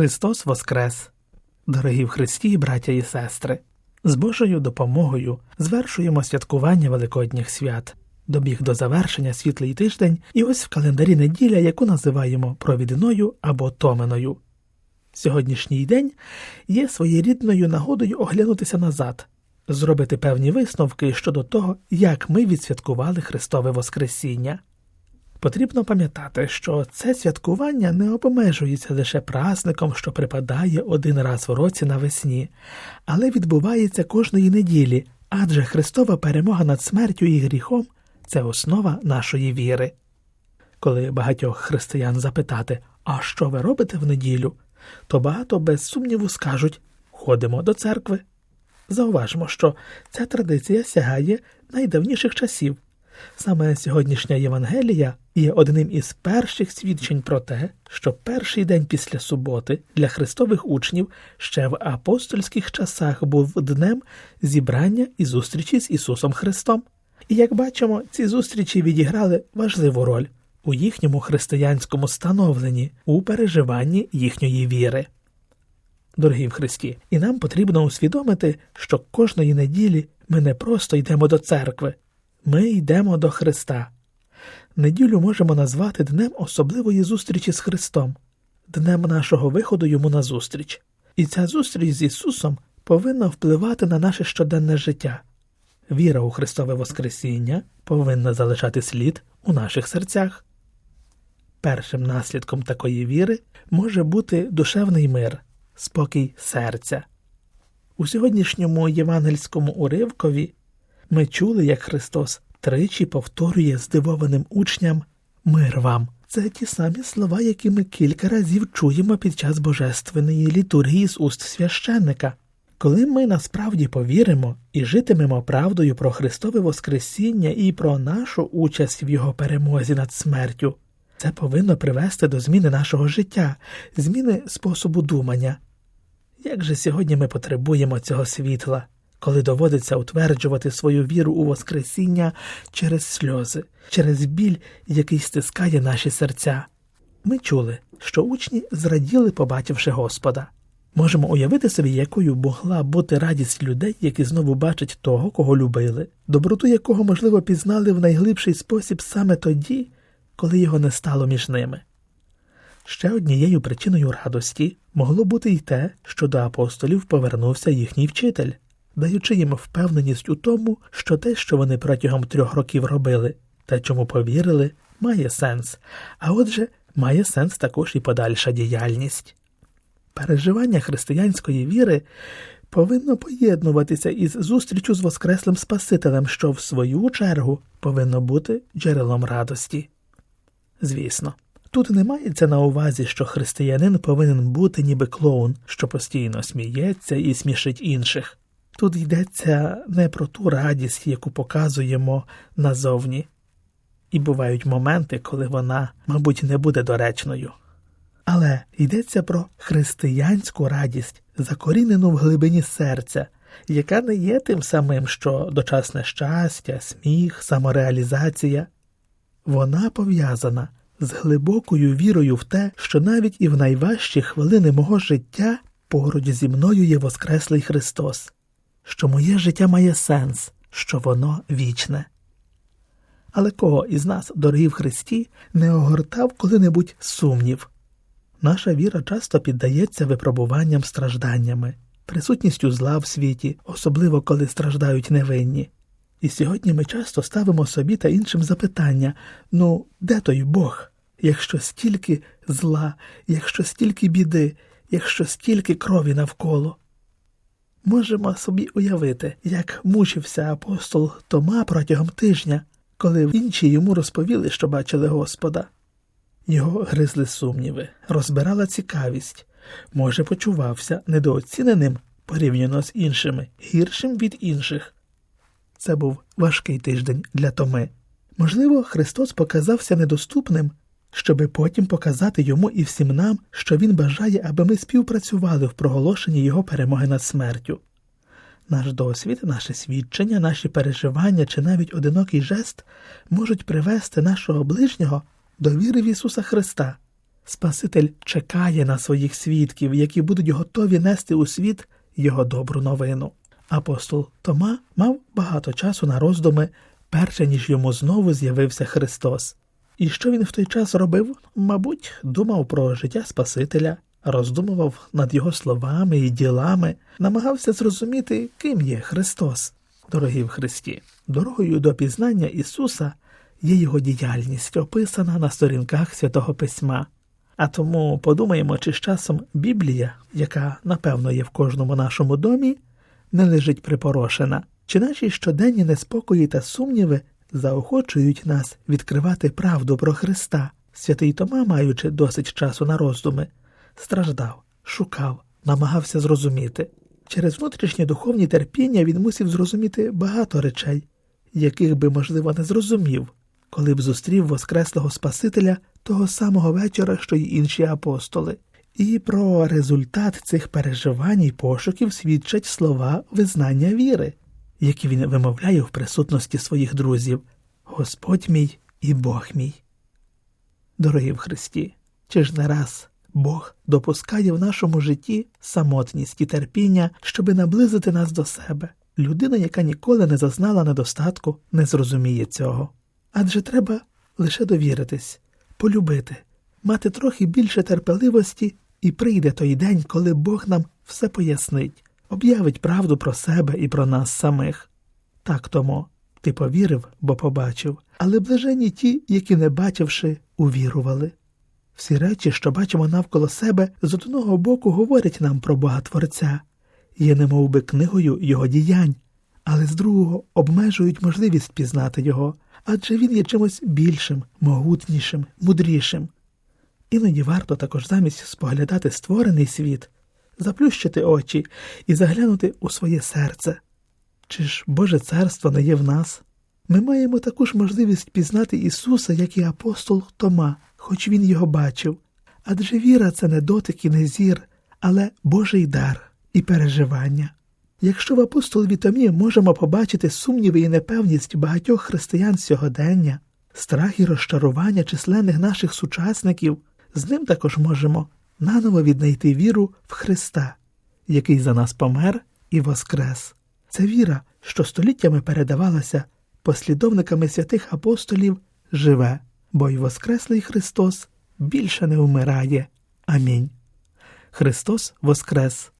Христос Воскрес! Дорогі в Христі, браття і сестри! З Божою допомогою звершуємо святкування Великодніх свят. Добіг до завершення світлий тиждень, і ось в календарі неділя, яку називаємо провідною або томеною. Сьогоднішній день є своєрідною нагодою оглянутися назад, зробити певні висновки щодо того, як ми відсвяткували Христове Воскресіння. Потрібно пам'ятати, що це святкування не обмежується лише праздником, що припадає один раз в році навесні, але відбувається кожної неділі, адже Христова перемога над смертю і гріхом це основа нашої віри. Коли багатьох християн запитати, а що ви робите в неділю, то багато без сумніву скажуть ходимо до церкви. Зауважмо, що ця традиція сягає найдавніших часів. Саме сьогоднішня Євангелія є одним із перших свідчень про те, що перший день після суботи для христових учнів ще в апостольських часах був днем зібрання і зустрічі з Ісусом Христом. І як бачимо, ці зустрічі відіграли важливу роль у їхньому християнському становленні, у переживанні їхньої віри. Дорогі в Христі, і нам потрібно усвідомити, що кожної неділі ми не просто йдемо до церкви, ми йдемо до Христа. Неділю можемо назвати днем особливої зустрічі з Христом, днем нашого виходу йому на зустріч. І ця зустріч з Ісусом повинна впливати на наше щоденне життя. Віра у Христове Воскресіння повинна залишати слід у наших серцях. Першим наслідком такої віри може бути душевний мир, спокій серця. У сьогоднішньому євангельському уривкові ми чули, як Христос тричі повторює здивованим учням Мир вам. Це ті самі слова, які ми кілька разів чуємо під час божественної літургії з уст священника. Коли ми насправді повіримо і житимемо правдою про Христове Воскресіння і про нашу участь в Його перемозі над смертю, це повинно привести до зміни нашого життя, зміни способу думання. Як же сьогодні ми потребуємо цього світла, коли доводиться утверджувати свою віру у Воскресіння через сльози, через біль, який стискає наші серця? Ми чули, що учні зраділи, побачивши Господа. Можемо уявити собі, якою могла бути радість людей, які знову бачать того, кого любили, доброту якого, можливо, пізнали в найглибший спосіб саме тоді, коли його не стало між ними. Ще однією причиною радості могло бути й те, що до апостолів повернувся їхній вчитель, даючи їм впевненість у тому, що те, що вони протягом трьох років робили, те, чому повірили, має сенс, а отже, має сенс також і подальша діяльність. Переживання християнської віри повинно поєднуватися із зустрічю з Воскреслим Спасителем, що в свою чергу повинно бути джерелом радості. Звісно, тут не мається на увазі, що християнин повинен бути ніби клоун, що постійно сміється і смішить інших. Тут йдеться не про ту радість, яку показуємо назовні, і бувають моменти, коли вона, мабуть, не буде доречною. Але йдеться про християнську радість, закорінену в глибині серця, яка не є тим самим, що дочасне щастя, сміх, самореалізація. Вона пов'язана з глибокою вірою в те, що навіть і в найважчі хвилини мого життя поруч зі мною є Воскреслий Христос, що моє життя має сенс, що воно вічне. Але кого із нас, дорогі в Христі, не огортав коли-небудь сумнів? Наша віра часто піддається випробуванням стражданнями, присутністю зла в світі, особливо коли страждають невинні. І сьогодні ми часто ставимо собі та іншим запитання ну, де той Бог, якщо стільки зла, якщо стільки біди, якщо стільки крові навколо? Можемо собі уявити, як мучився апостол Тома протягом тижня, коли інші йому розповіли, що бачили Господа. Його гризли сумніви, розбирала цікавість, може, почувався недооціненим порівняно з іншими, гіршим від інших. Це був важкий тиждень для Томи. Можливо, Христос показався недоступним, щоби потім показати йому і всім нам, що Він бажає, аби ми співпрацювали в проголошенні Його перемоги над смертю. Наш досвід, наше свідчення, наші переживання чи навіть одинокий жест можуть привести нашого ближнього до віри в Ісуса Христа, Спаситель чекає на своїх свідків, які будуть готові нести у світ його добру новину. Апостол Тома мав багато часу на роздуми, перше ніж йому знову з'явився Христос. І що він в той час робив? Мабуть, думав про життя Спасителя, роздумував над його словами і ділами, намагався зрозуміти, ким є Христос. Дорогі в Христі, дорогою до пізнання Ісуса є його діяльність, описана на сторінках святого Письма. А тому подумаємо, чи з часом Біблія, яка напевно є в кожному нашому домі, не лежить припорошена, чи наші щоденні неспокої та сумніви заохочують нас відкривати правду про Христа. Святий Тома, маючи досить часу на роздуми, страждав, шукав, намагався зрозуміти. Через внутрішнє духовні терпіння він мусив зрозуміти багато речей, яких би, можливо, не зрозумів, коли б зустрів Воскреслого Спасителя того самого вечора, що й інші апостоли. І про результат цих переживань і пошуків свідчать слова визнання віри, які він вимовляє в присутності своїх друзів Господь мій і Бог мій. Дорогі в Христі, чи ж не раз Бог допускає в нашому житті самотність і терпіння, щоби наблизити нас до себе. Людина, яка ніколи не зазнала недостатку, не зрозуміє цього. Адже треба лише довіритись, полюбити, мати трохи більше терпеливості, і прийде той день, коли Бог нам все пояснить, об'явить правду про себе і про нас самих. Так тому ти повірив, бо побачив, але блаженні ті, які, не бачивши, увірували. Всі речі, що бачимо навколо себе, з одного боку говорять нам про Бога Творця, є немов би книгою Його діянь, але з другого обмежують можливість пізнати Його, адже він є чимось більшим, могутнішим, мудрішим. Іноді варто також замість споглядати створений світ, заплющити очі і заглянути у своє серце. Чи ж Боже царство не є в нас? Ми маємо таку ж можливість пізнати Ісуса, як і апостол Тома, хоч він його бачив. Адже віра це не дотик і не зір, але Божий дар і переживання. Якщо в апостолові Томі можемо побачити сумніви і непевність багатьох християн сьогодення, страх і розчарування численних наших сучасників, з ним також можемо наново віднайти віру в Христа, який за нас помер і воскрес. Це віра, що століттями передавалася послідовниками святих апостолів, живе, бо й Воскреслий Христос більше не вмирає. Амінь. Христос Воскрес!